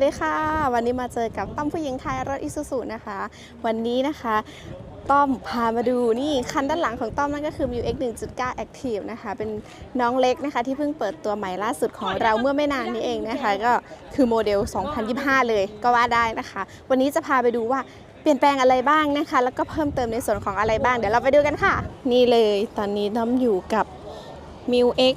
วัสดีค่ะ วันนี้มาเจอกับต้อมผู้หญิงไทยรถอิซูซุนะคะ วันนี้นะคะต้อมพามาดูนี่คันด้านหลังของต้อมนั่นก็คือ m u x 1.9 Active นะคะ เป็นน้องเล็กนะคะ ที่เพิ่งเปิดตัวใหม่ล่าสุดของเราเมื่อไม่นานนี้เองนะคะ ก็คือโมเดล 2025 เลยก็ว่าได้นะคะ วันนี้จะพาไปดูว่าเปลี่ยนแปลงอะไรบ้างนะคะ แล้วก็เพิ่มเติมในส่วนของอะไรบ้าง เดี๋ยวเราไปดูกันค่ะ นี่เลยตอนนี้ต้อมอยู่กับ m i l X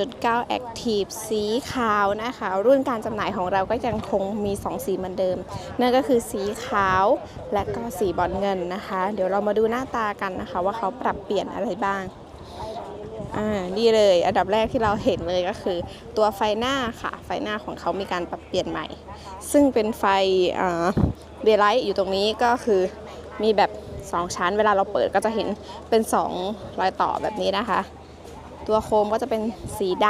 1.9 Active สีขาวนะคะ รุ่นการจำหน่ายของเราก็ยังคงมี 2 สีเหมือนเดิม นั่นก็คือสีขาวและก็สีบอลเงินนะคะ เดี๋ยวเรามาดูหน้าตากันนะคะ ว่าเขาปรับเปลี่ยนอะไรบ้างอ่านี่เลย อันดับแรกที่เราเห็นเลยก็คือ ตัวไฟหน้าค่ะ ไฟหน้าของเขามีการปรับเปลี่ยนใหม่ ซึ่งเป็นไฟเดลไลท์อยู่ตรงนี้ก็คือมีแบบ 2 ชั้น เวลาเราเปิดก็จะเห็นเป็น 2 รอยต่อแบบนี้นะคะ ตัวโคมก็จะเป็นสีด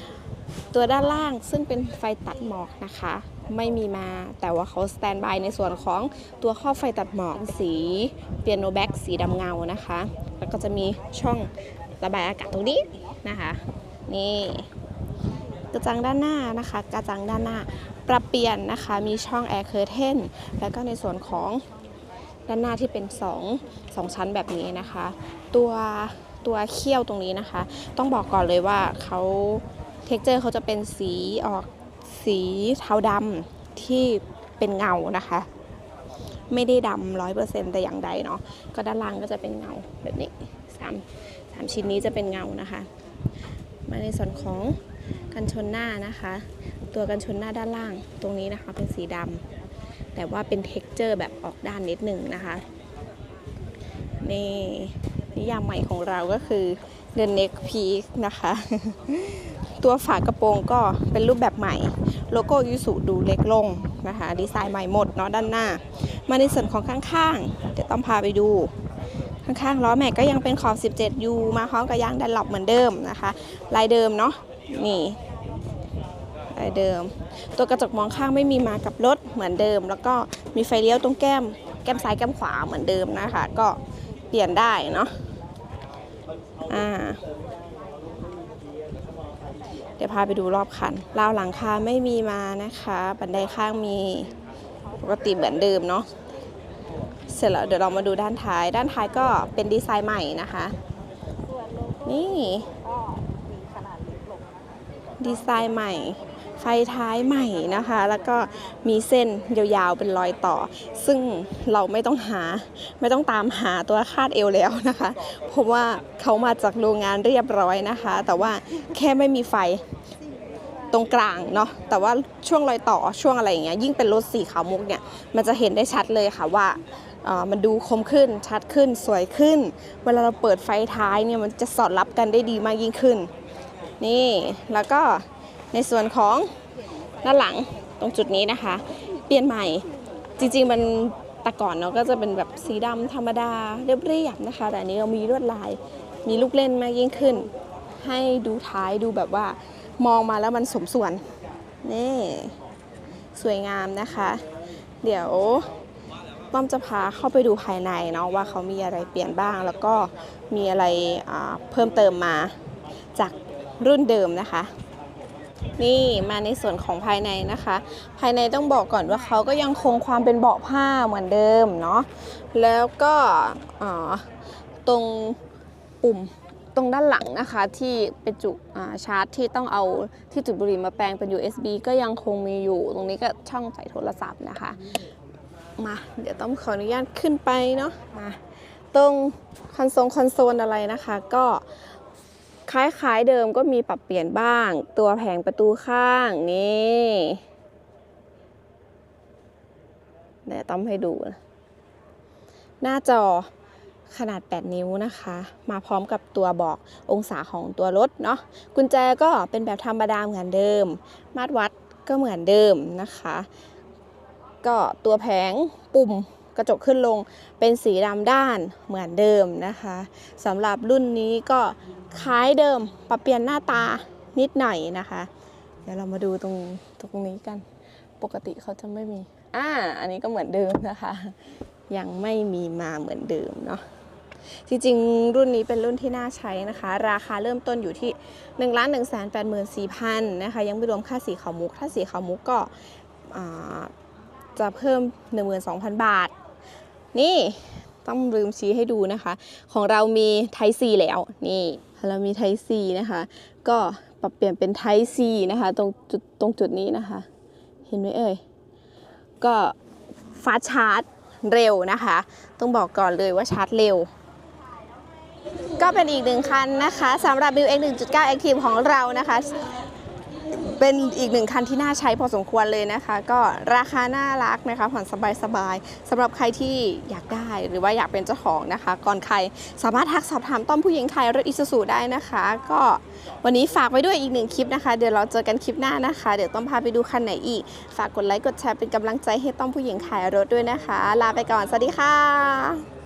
ำตัวด้านล่างซึ่งเป็นไฟตัดหมอกนะคะ ไม่มีมาแต่ว่าเขาสแตนบายในส่วนของตัวข้อไฟตัดหมอกสีเปียโนแบ็กสีดำเงานะคะ แล้วก็จะมีช่องระบายอากาศตรงนี้นะคะ นี่กระจังด้านหน้านะคะ กระจังด้านหน้าปรับเปลี่ยนนะคะ มีช่องแอร์เคอร์เทนแล้วก็ในส่วนของด้านหน้าที่เป็น 2 2 ชั้นแบบนี้นะคะ ตัว ตัวเขี้ยวตรงนี้นะคะ ต้องบอกก่อนเลยว่าเขาเท็กเจอร์เขาจะเป็นสีออกสีเทาดำที่เป็นเงานะคะ ไม่ได้ดำร้อยเปอร์เซ็นต์แต่อย่างใดเนาะก็ด้านล่างก็จะเป็นเงาแบบนี้สามสามชิ้นนี้จะเป็นเงานะคะ มาในส่วนของกันชนหน้านะคะ ตัวกันชนหน้าด้านล่างตรงนี้นะคะเป็นสีดำแต่ว่าเป็นเท็กเจอร์แบบออกด้านนิดหนึ่งนะคะนี่ นิยามใหม่ของเราก็คือ The Neck Peak นะคะ ตัวฝากระโปรงก็เป็นรูปแบบใหม่ โลโก้ยูสุดูเล็กลงนะคะ ดีไซน์ใหม่หมดเนาะด้านหน้า มาในส่วนของข้างๆเดี๋ยวต้องพาไปดูข้างๆล้อแม็กก็ยังเป็นขอบ 17U มาพร้อมกับยางดันหลบเหมือนเดิมนะคะ ลายเดิมเนาะนี่ลายเดิม ตัวกระจกมองข้างไม่มีมากับรถเหมือนเดิม แล้วก็มีไฟเลี้ยวตรงแก้ม แก้มซ้ายแก้มขวาเหมือนเดิมนะคะ ก็ เปลี่ยนได้เนาะอ่าเดี๋ยวพาไปดูรอบคันราวหลังคาไม่มีมานะคะ บันไดข้างมีปกติเหมือนเดิมเนาะเสร็จแล้วเดี๋ยวเรามาดูด้านท้าย ด้านท้ายก็เป็นดีไซน์ใหม่นะคะ นี่ ดีไซน์ใหม่ ไฟท้ายใหม่นะคะ แล้วก็มีเส้นยาวๆเป็นรอยต่อ ซึ่งเราไม่ต้องหาไม่ต้องตามหาตัวคาดเอวแล้วนะคะ เพราะว่าเขามาจากโรงงานเรียบร้อยนะคะ แต่ว่าแค่ไม่มีไฟตรงกลางเนาะแต่ว่าช่วงรอยต่อช่วงอะไรอย่างเงี้ยยิ่งเป็นรถสีขาวมุกเนี่ยมันจะเห็นได้ชัดเลยค่ะว่ามันดูคมขึ้นชัดขึ้นสวยขึ้น เวลาเราเปิดไฟท้ายเนี่ยมันจะสอดรับกันได้ดีมากยิ่งขึ้น นี่แล้วก็ ในส่วนของด้านหลังตรงจุดนี้นะคะ เปลี่ยนใหม่จริงๆมันแต่ก่อนเนาะก็จะเป็นแบบสีดำธรรมดาเรียบๆนะคะ แต่อันนี้เรามีลวดลายมีลูกเล่นมากยิ่งขึ้น ให้ดูท้ายดูแบบว่ามองมาแล้วมันสมส่วนนี่สวยงามนะคะ เดี๋ยวป้อมจะพาเข้าไปดูภายในเนาะว่าเขามีอะไรเปลี่ยนบ้าง แล้วก็มีอะไรเพิ่มเติมมาจากรุ่นเดิมนะคะ นี่มาในส่วนของภายในนะคะ ภายในต้องบอกก่อนว่าเขาก็ยังคงความเป็นเบาะผ้าเหมือนเดิมเนาะแล้วก็ตรงปุ่มตรงด้านหลังนะคะที่เป็นจุชาร์จที่ต้องเอาที่จุดบุหรี่มาแปลงเป็น USB ก็ยังคงมีอยู่ ตรงนี้ก็ช่องใส่โทรศัพท์นะคะ มาเดี๋ยวต้องขออนุญาตขึ้นไปเนาะมาตรงคอนโซลคอนโซลอะไรนะคะ ก็ คล้ายๆเดิมก็มีปรับเปลี่ยนบ้าง ตัวแผงประตูข้างนี่เดี๋ยวต้องให้ดูนะหน้าจอขนาด 8 นิ้วนะคะ มาพร้อมกับตัวบอกองศาของตัวรถเนาะกุญแจก็เป็นแบบธรรมดาเหมือนเดิม มาตรวัดก็เหมือนเดิมนะคะ ก็ตัวแผงปุ่ม กระจกขึ้นลงเป็นสีดำด้านเหมือนเดิมนะคะสำหรับรุ่นนี้ก็คล้ายเดิมปรับเปลี่ยนหน้าตานิดหน่อยนะคะ เดี๋ยวเรามาดูตรงตรงนี้กัน ปกติเขาจะไม่มีอ่าอันนี้ก็เหมือนเดิมนะคะ ยังไม่มีมาเหมือนเดิมเนาะจริงๆ รุ่นนี้เป็นรุ่นที่น่าใช้นะคะ ราคาเริ่มต้นอยู่ที่1 1 8 4 0 0 0นะคะ ยังไม่รวมค่าสีขาวมุกถ้าสีขาวมุกก็จะเพิ่ม 12,000 บาท นี่ต้องลืมชี้ให้ดูนะคะ ของเรามีไทซีแล้วนี่เรามีไทซีนะคะ ก็ปรับเปลี่ยนเป็นไทซีนะคะ ตรงจุดตรงจุดนี้นะคะ เห็นไหมเอ่ยก็ฟาชาร์จเร็วนะคะ ต้องบอกก่อนเลยว่าชาร์จเร็ว ก็เป็นอีกหนึ่งคันนะคะสำหรับ b ิ x 1.9 Active ของเรานะคะ เป็นอีกหนึ่งคันที่น่าใช้พอสมควรเลยนะคะ ก็ราคาน่ารักนะคะผ่อนสบายๆสำหรับใครที่อยากได้หรือว่าอยากเป็นเจ้าของนะคะ ก่อนใครสามารถทักสอบถามต้อมผู้หญิงไทยรถอิซูซูได้นะคะ ก็วันนี้ฝากไว้ด้วยอีกหนึ่งคลิปนะคะ เดี๋ยวเราเจอกันคลิปหน้านะคะ เดี๋ยวต้อมพาไปดูคันไหนอีก ฝากกดไลค์กดแชร์เป็นกำลังใจให้ต้อมผู้หญิงขายรถด้วยนะคะ ลาไปก่อนสวัสดีค่ะ